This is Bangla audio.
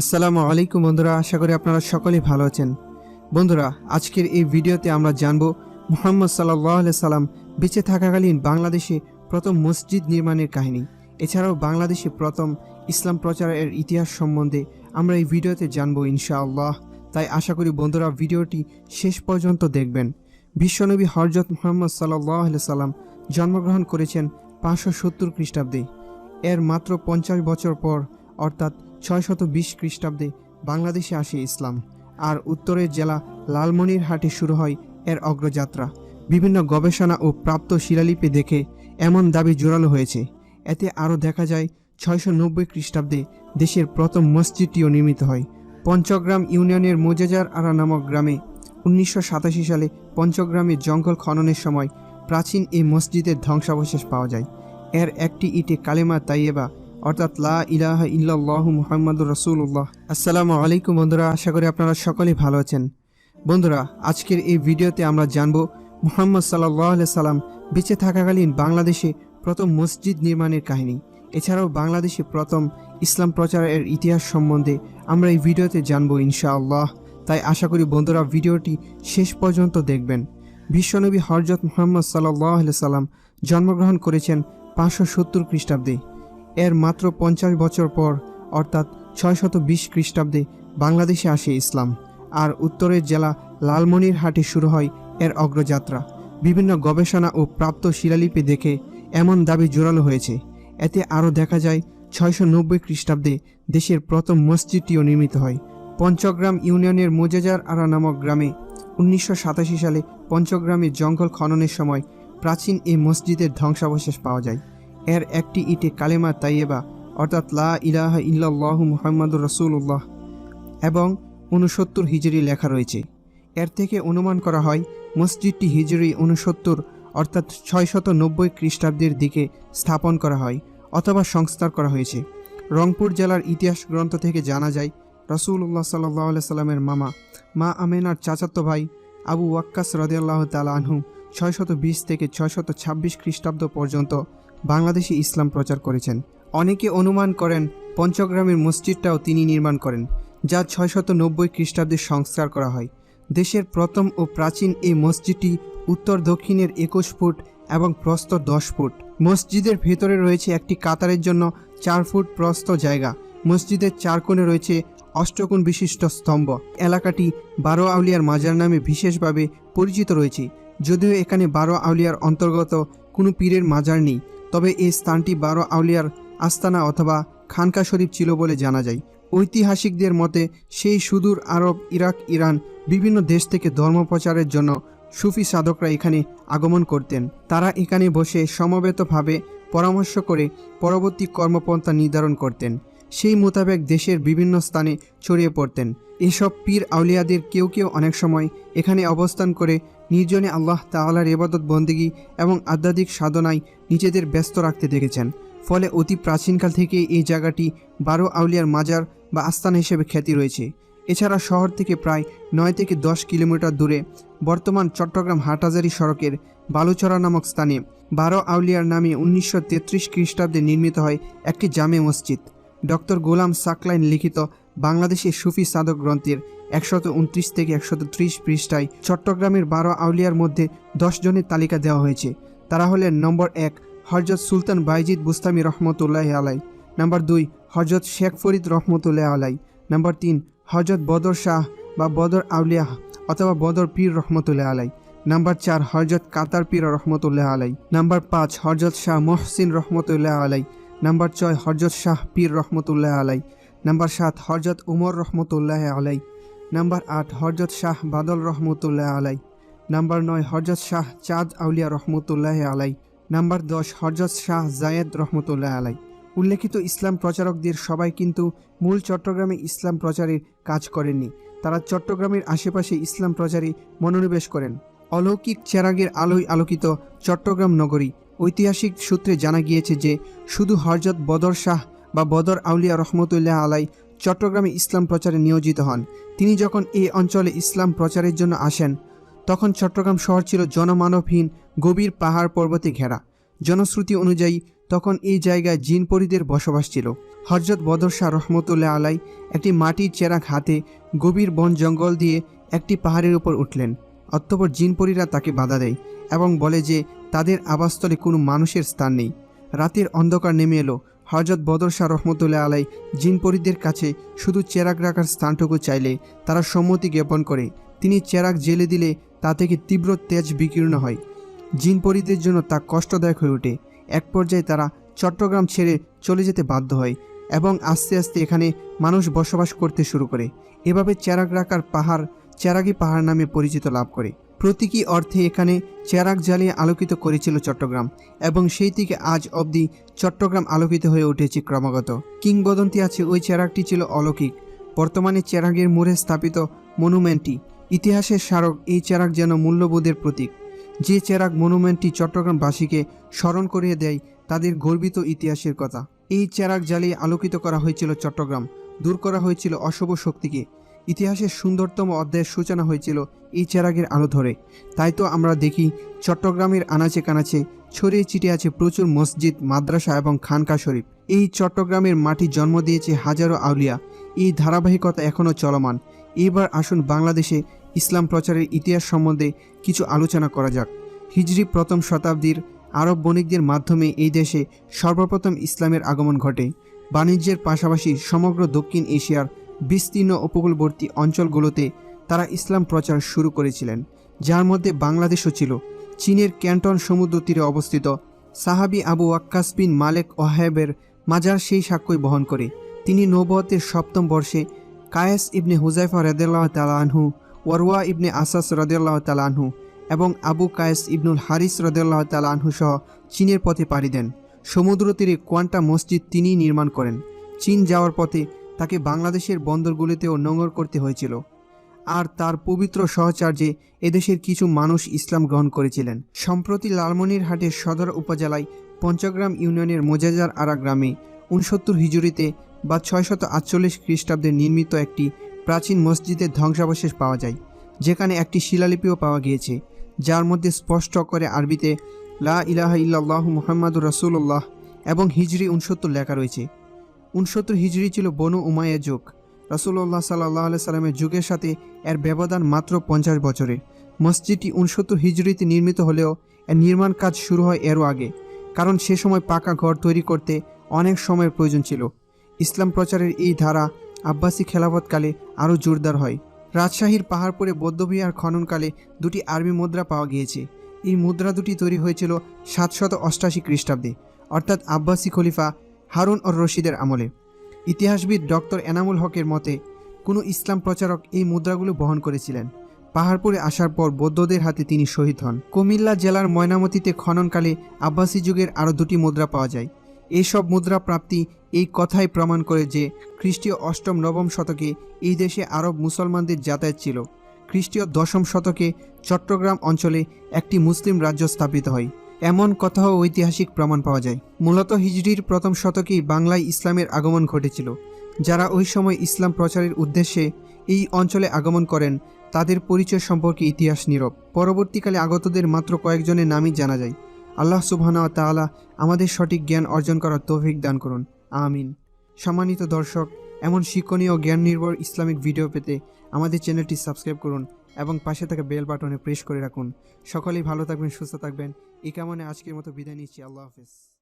আসসালামু আলাইকুম বন্ধুরা, আশা করি আপনারা সকলেই ভালো আছেন। বন্ধুরা, আজকের এই ভিডিওতে আমরা জানব, মোহাম্মদ সাল্লাহ সাল্লাম বেঁচে থাকাকালীন বাংলাদেশে প্রথম মসজিদ নির্মাণের কাহিনী। এছাড়াও বাংলাদেশে প্রথম ইসলাম প্রচারের ইতিহাস সম্বন্ধে আমরা এই ভিডিওতে জানব ইনশাআল্লাহ। তাই আশা করি বন্ধুরা ভিডিওটি শেষ পর্যন্ত দেখবেন। বিশ্বনবী হরজত মোহাম্মদ সাল্লাহ সাল্লাম জন্মগ্রহণ করেছেন পাঁচশো সত্তর খ্রিস্টাব্দে। এর মাত্র পঞ্চাশ বছর পর, অর্থাৎ ছয়শত বিশ খ্রিস্টাব্দে বাংলাদেশে আসে ইসলাম, আর উত্তরের জেলা লালমনিরহাটে শুরু হয় এর অগ্রযাত্রা। বিভিন্ন গবেষণা ও প্রাপ্ত শিলালিপি দেখে এমন দাবি জোরালো হয়েছে। এতে আরও দেখা যায় ছয়শো নব্বই খ্রিস্টাব্দে দেশের প্রথম মসজিদটিও নির্মিত হয়। পঞ্চগ্রাম ইউনিয়নের মোজেজার আরা নামক গ্রামে উনিশশো সাতাশি সালে পঞ্চগ্রামে জঙ্গল খননের সময় প্রাচীন এই মসজিদের ধ্বংসাবশেষ পাওয়া যায়। এর একটি ইটে কালেমা তাইয়েবা অর্থাৎ লা ইলাহা ইল্লাল্লাহু মুহাম্মাদুর রাসূলুল্লাহ। আসসালামু আলাইকুম বন্ধুরা, আশা করি আপনারা সকলেই ভালো আছেন। বন্ধুরা, আজকের এই ভিডিওতে আমরা জানব মুহাম্মদ সাল্লাহ সাল্লাম বেঁচে থাকাকালীন বাংলাদেশে প্রথম মসজিদ নির্মাণের কাহিনী। এছাড়াও বাংলাদেশে প্রথম ইসলাম প্রচারের ইতিহাস সম্বন্ধে আমরা এই ভিডিওতে জানব ইনশাআল্লাহ। তাই আশা করি বন্ধুরা ভিডিওটি শেষ পর্যন্ত দেখবেন। বিশ্বনবী হরজত মুহাম্মদ সাল্লাহ সাল্লাম জন্মগ্রহণ করেছেন পাঁচশো সত্তর খ্রিস্টাব্দে। এর মাত্র পঞ্চাশ বছর পর, অর্থাৎ ছয়শত বিশ খ্রিস্টাব্দে, বাংলাদেশে আসে ইসলাম। আর উত্তরের জেলা লালমনিরহাটে শুরু হয় এর অগ্রযাত্রা। বিভিন্ন গবেষণা ও প্রাপ্ত শিলালিপি দেখে এমন দাবি জোরালো হয়েছে। এতে আরও দেখা যায় ছয়শো নব্বই খ্রিস্টাব্দে দেশের প্রথম মসজিদটিও নির্মিত হয়। পঞ্চগ্রাম ইউনিয়নের মোজেজার আরা নামক গ্রামে উনিশশো সাতাশি সালে পঞ্চগ্রামে জঙ্গল খননের সময় প্রাচীন এই মসজিদের ধ্বংসাবশেষ পাওয়া যায়। এর একটি ইটে কালেমা তাইয়েবা অর্থাৎ লা ইলাহা ইল্লাল্লাহু মুহাম্মাদুর রাসূলুল্লাহ, এবং উনসত্তর হিজরি লেখা রয়েছে। এর থেকে অনুমান করা হয়, মসজিদটি হিজরি উনসত্তর অর্থাৎ ছয়শত নব্বই খ্রিস্টাব্দের দিকে স্থাপন করা হয়, অথবা সংস্কার করা হয়েছে। রংপুর জেলার ইতিহাস গ্রন্থ থেকে জানা যায় রসুল্লাহ সাল্লাহ সাল্লামের মামা, মা আমেনার চাচাতো ভাই আবু ওয়াক্কাস রদিয়াল্লাহ তালা আনহু, ছয়শত বিশ থেকে ছয়শত ছাব্বিশ খ্রিস্টাব্দ পর্যন্ত বাংলাদেশে ইসলাম প্রচার করেছেন। অনেকে অনুমান করেন পঞ্চগ্রামের মসজিদটাও তিনি নির্মাণ করেন, যা ছয়শত নব্বই খ্রিস্টাব্দে সংস্কার করা হয়। দেশের প্রথম ও প্রাচীন এই মসজিদটি উত্তর দক্ষিণের একুশ ফুট এবং প্রস্থ দশ ফুট। মসজিদের ভেতরে রয়েছে একটি কাতারের জন্য চার ফুট প্রস্থ জায়গা। মসজিদের চার কোণে রয়েছে অষ্টকোণ বিশিষ্ট স্তম্ভ। এলাকাটি বারো আউলিয়ার মাজার নামে বিশেষভাবে পরিচিত রয়েছে, যদিও এখানে বারো আউলিয়ার অন্তর্গত কোনো পীরের মাজার নেই। তবে এই স্থানটি বারো আউলিয়ার আস্তানা অথবা খানকা শরীফ ছিল বলে জানা যায়। ঐতিহাসিকদের মতে, সেই সুদূর আরব, ইরাক, ইরান বিভিন্ন দেশ থেকে ধর্ম প্রচারের জন্য সুফি সাধকরা এখানে আগমন করতেন। তারা এখানে বসে সমবেতভাবে পরামর্শ করে পরবর্তী কর্মপন্থা নির্ধারণ করতেন। সেই মোতাবেক দেশের বিভিন্ন স্থানে ছড়িয়ে পড়তেন। এসব পীর আউলিয়াদের কেউ কেউ অনেক সময় এখানে অবস্থান করে নির্জনে আল্লাহ তাআলার ইবাদত, বন্দিগি এবং আধ্যাত্মিক সাধনায় নিজেদের ব্যস্ত রাখতে দেখেছেন। ফলে অতি প্রাচীনকাল থেকে এই জায়গাটি বারো আউলিয়ার মাজার বা আস্থান হিসেবে খ্যাতি রয়েছে। এছাড়া শহর থেকে প্রায় নয় থেকে দশ কিলোমিটার দূরে বর্তমান চট্টগ্রাম হাটহাজারি সড়কের বালুচরা নামক স্থানে বারো আউলিয়ার নামে উনিশশো তেত্রিশ খ্রিস্টাব্দে নির্মিত হয় একটি জামে মসজিদ। ডক্টর গোলাম সাকলাইন লিখিত বাংলাদেশের সুফি সাধক গ্রন্থের একশত উনত্রিশ থেকে একশত ত্রিশ পৃষ্ঠায় চট্টগ্রামের বারো আউলিয়ার মধ্যে দশ জনের তালিকা দেওয়া হয়েছে। তারা হলেন নম্বর এক হরজত সুলতান বাইজিদ বুস্তামি রহমতুল্লাহ আলাই, নাম্বার দুই হজরত শেখ ফরিদ রহমতুল্লাহ আলাই, নাম্বার তিন হজরত বদর শাহ বা বদর আউলিয়া অথবা বদর পীর রহমতুল্লাহ আলাই, নাম্বার চার হরজত কাতার পীর রহমতুল্লাহ আলাই, নাম্বার পাঁচ হরজত শাহ মহসিন রহমতুল্লাহ আলাই, নাম্বার ছয় হরজত শাহ পীর রহমতুল্লাহ আলাই নাম্বার সাত, হরজত উমর রহমতুল্লাহ আলাই। নাম্বার আট, হরজত শাহ বাদল রহমতুল্লাহ আলাই। নাম্বার নয়, হরজত শাহ চাঁদ আউলিয়া রহমতুল্লাহ আলাই। নাম্বার দশ, হরজত শাহ জায়েদ রহমতুল্লাহ আলাই। উল্লেখিত ইসলাম প্রচারকদের সবাই কিন্তু মূল চট্টগ্রামে ইসলাম প্রচারের কাজ করেননি। তারা চট্টগ্রামের আশেপাশে ইসলাম প্রচারে মনোনিবেশ করেন। অলৌকিক চেরাগের আলোয় আলোকিত চট্টগ্রাম নগরী ঐতিহাসিক সূত্রে জানা গিয়েছে যে শুধু হরজত বদর শাহ বা বদর আউলিয়া রহমতুল্লাহ আলাই চট্টগ্রামে ইসলাম প্রচারে নিয়োজিত হন। তিনি যখন এই অঞ্চলে ইসলাম প্রচারের জন্য আসেন, তখন চট্টগ্রাম শহর ছিল জনমানবহীন গভীর পাহাড় পর্বতে ঘেরা। জনশ্রুতি অনুযায়ী, তখন এই জায়গায় জিন পরিদের বসবাস ছিল। হজরত বদর শাহ রহমতুল্লাহ আলাই একটি মাটির চেরাক হাতে গভীর বন জঙ্গল দিয়ে একটি পাহাড়ের উপর উঠলেন। অতঃপর জিনপরীরা তাকে বাধা দেয় এবং বলে যে, তাদের আবাসস্থলে কোনো মানুষের স্থান নেই। রাতের অন্ধকার নেমে এলো। হজরত বদর শাহ রহমতুল্লাহ আলাই জিনপরীদের কাছে শুধু চেরাক রাখার স্থানটুকু চাইলে তারা সম্মতি জ্ঞাপন করে। তিনি চেরাক জেলে দিলে তা থেকে তীব্র তেজ বিকীর্ণ হয়। জিনপরীদের জন্য তা কষ্টদায়ক হয়ে ওঠে। এক পর্যায়ে তারা চট্টগ্রাম ছেড়ে চলে যেতে বাধ্য হয় এবং আস্তে আস্তে এখানে মানুষ বসবাস করতে শুরু করে। এভাবে চেরাক রাখার পাহাড় চেরাগি পাহাড় নামে পরিচিত লাভ করে। প্রতীকী অর্থে এখানে চেরাক জ্বালিয়ে আলোকিত করেছিল চট্টগ্রাম এবং সেই থেকে আজ অবধি চট্টগ্রাম আলোকিত হয়ে উঠেছে ক্রমাগত। কিংবদন্তি আছে ওই চেরাকটি ছিল অলৌকিক। বর্তমানে চেরাগের মোড়ে স্থাপিত মনুমেন্টটি। ইতিহাসের স্মারক এই চেরাক যেন মূল্যবোধের প্রতীক। যে চেরাক মনুমেন্টটি চট্টগ্রামবাসীকে স্মরণ করিয়ে দেয়, তাদের গর্বিত ইতিহাসের কথা। এই চেরাক জ্বালিয়ে আলোকিত করা হয়েছিল চট্টগ্রাম। দূর করা হয়েছিল অশুভ শক্তিকে। ইতিহাসের সুন্দরতম অধ্যায়ের সূচনা হয়েছিল এই চেরাগের আলো ধরে। তাই তো আমরা দেখি চট্টগ্রামের আনাচে কানাচে ছড়িয়ে ছিটিয়ে আছে প্রচুর মসজিদ, মাদ্রাসা এবং খানকা শরীফ। এই চট্টগ্রামের মাটি জন্ম দিয়েছে হাজারো আউলিয়া। এই ধারাবাহিকতা এখনও চলমান। এবার আসুন বাংলাদেশে ইসলাম প্রচারের ইতিহাস সম্বন্ধে কিছু আলোচনা করা যাক। হিজরি প্রথম শতাব্দীর আরব বণিকদের মাধ্যমে এই দেশে সর্বপ্রথম ইসলামের আগমন ঘটে। বাণিজ্যের পাশাপাশি সমগ্র দক্ষিণ এশিয়ার বিস্তীর্ণ উপকূলবর্তী অঞ্চলগুলোতে তারা ইসলাম প্রচার শুরু করেছিলেন, যার মধ্যে বাংলাদেশও ছিল। চীনের ক্যান্টন সমুদ্র তীরে অবস্থিত সাহাবি আবু ওয়াক্কাস বিন মালেক ওহেবের মাজার সেই সাক্ষ্যই বহন করে। তিনি নবতের সপ্তম বর্ষে কায়েস ইবনে হুজাইফা রদেল্লাহ তালাহু ওয়ারওয়া ইবনে আসাস রদেল্লাহ তালাহু এবং আবু কায়েস ইবনুল হারিস রদেল্লাহ তালাহু সহ চীনের পথে পাড়ি দেন। সমুদ্র তীরে কোয়ান্টা মসজিদ তিনিই নির্মাণ করেন। চীন যাওয়ার পথে তাকে বাংলাদেশের বন্দরগুলিতেও নোঙর করতে হয়েছিল। আর তার পবিত্র সহচার্যে এদেশের কিছু মানুষ ইসলাম গ্রহণ করেছিলেন। সম্প্রতি লালমনিরহাটের সদর উপজেলায় পঞ্চগ্রাম ইউনিয়নের মোজাজার আরা গ্রামে উনসত্তর হিজুরিতে বা ছয়শত আটচল্লিশ খ্রিস্টাব্দে নির্মিত একটি প্রাচীন মসজিদের ধ্বংসাবশেষ পাওয়া যায়, যেখানে একটি শিলালিপিও পাওয়া গিয়েছে, যার মধ্যে স্পষ্ট করে আরবিতে লা ইলাহা ইল্লাল্লাহু মুহাম্মাদুর রাসূলুল্লাহ এবং হিজরি উনসত্তর লেখা রয়েছে। উনসত্তর হিজরি ছিল বনু উমাইয়া যুগ। রাসূলুল্লাহ সাল্লাহ সাল্লামের যুগের সাথে এর ব্যবধান মাত্র পঞ্চাশ বছরের। মসজিদটি উনসত্তর হিজড়িতে নির্মিত হলেও এর নির্মাণ কাজ শুরু হয় এরও আগে। কারণ সে সময় পাকা ঘর তৈরি করতে অনেক সময়ের প্রয়োজন ছিল। ইসলাম প্রচারের এই ধারা আব্বাসী খেলাফতকালে আরও জোরদার হয়। রাজশাহীর পাহাড়পুরে বৌদ্ধবিহার খননকালে দুটি আরবি মুদ্রা পাওয়া গিয়েছে। এই মুদ্রা দুটি তৈরি হয়েছিল সাতশত অষ্টাশি খ্রিস্টাব্দে। অর্থাৎ আব্বাসী খলিফা হারুন অর রশিদের আমলে। ইতিহাসবিদ ডক্টর এনামুল হকের মতে, কোনো ইসলাম প্রচারক এই মুদ্রাগুলো বহন করেছিলেন। পাহাড়পুরে আসার পর বৌদ্ধদের হাতে তিনি শহীদ হন। কুমিল্লা জেলার ময়নামতিতে খননকালে আব্বাসী যুগের আরও দুটি মুদ্রা পাওয়া যায়। এইসব মুদ্রা প্রাপ্তি এই কথাই প্রমাণ করে যে খ্রিস্টীয় অষ্টম, নবম শতকে এই দেশে আরব মুসলমানদের যাতায়াত ছিল। খ্রিস্টীয় দশম শতকে চট্টগ্রাম অঞ্চলে একটি মুসলিম রাজ্য স্থাপিত হয়। এমন কথাও ঐতিহাসিক প্রমাণ পাওয়া যায়। মূলত হিজড়ির প্রথম শতকেই বাংলায় ইসলামের আগমন ঘটেছিল। যারা ওই সময় ইসলাম প্রচারের উদ্দেশ্যে এই অঞ্চলে আগমন করেন, তাদের পরিচয় সম্পর্কে ইতিহাস নীরব। পরবর্তীকালে আগতদের মাত্র কয়েকজনের নামই জানা যায়। আল্লাহ সুবহানা তাআলা আমাদের সঠিক জ্ঞান অর্জন করার তৌফিক দান করুন। আমিন। সম্মানিত দর্শক, এমন শিক্ষণীয় জ্ঞান নির্ভর ইসলামিক ভিডিও পেতে আমাদের চ্যানেলটি সাবস্ক্রাইব করুন। এবং পাশে থাকা বেল বাটনে প্রেস করে রাখুন। সকলেই ভালো থাকবেন, সুস্থ থাকবেন। এই কামনে আজকের মতো বিদায় নিচ্ছি। আল্লাহ হাফেজ।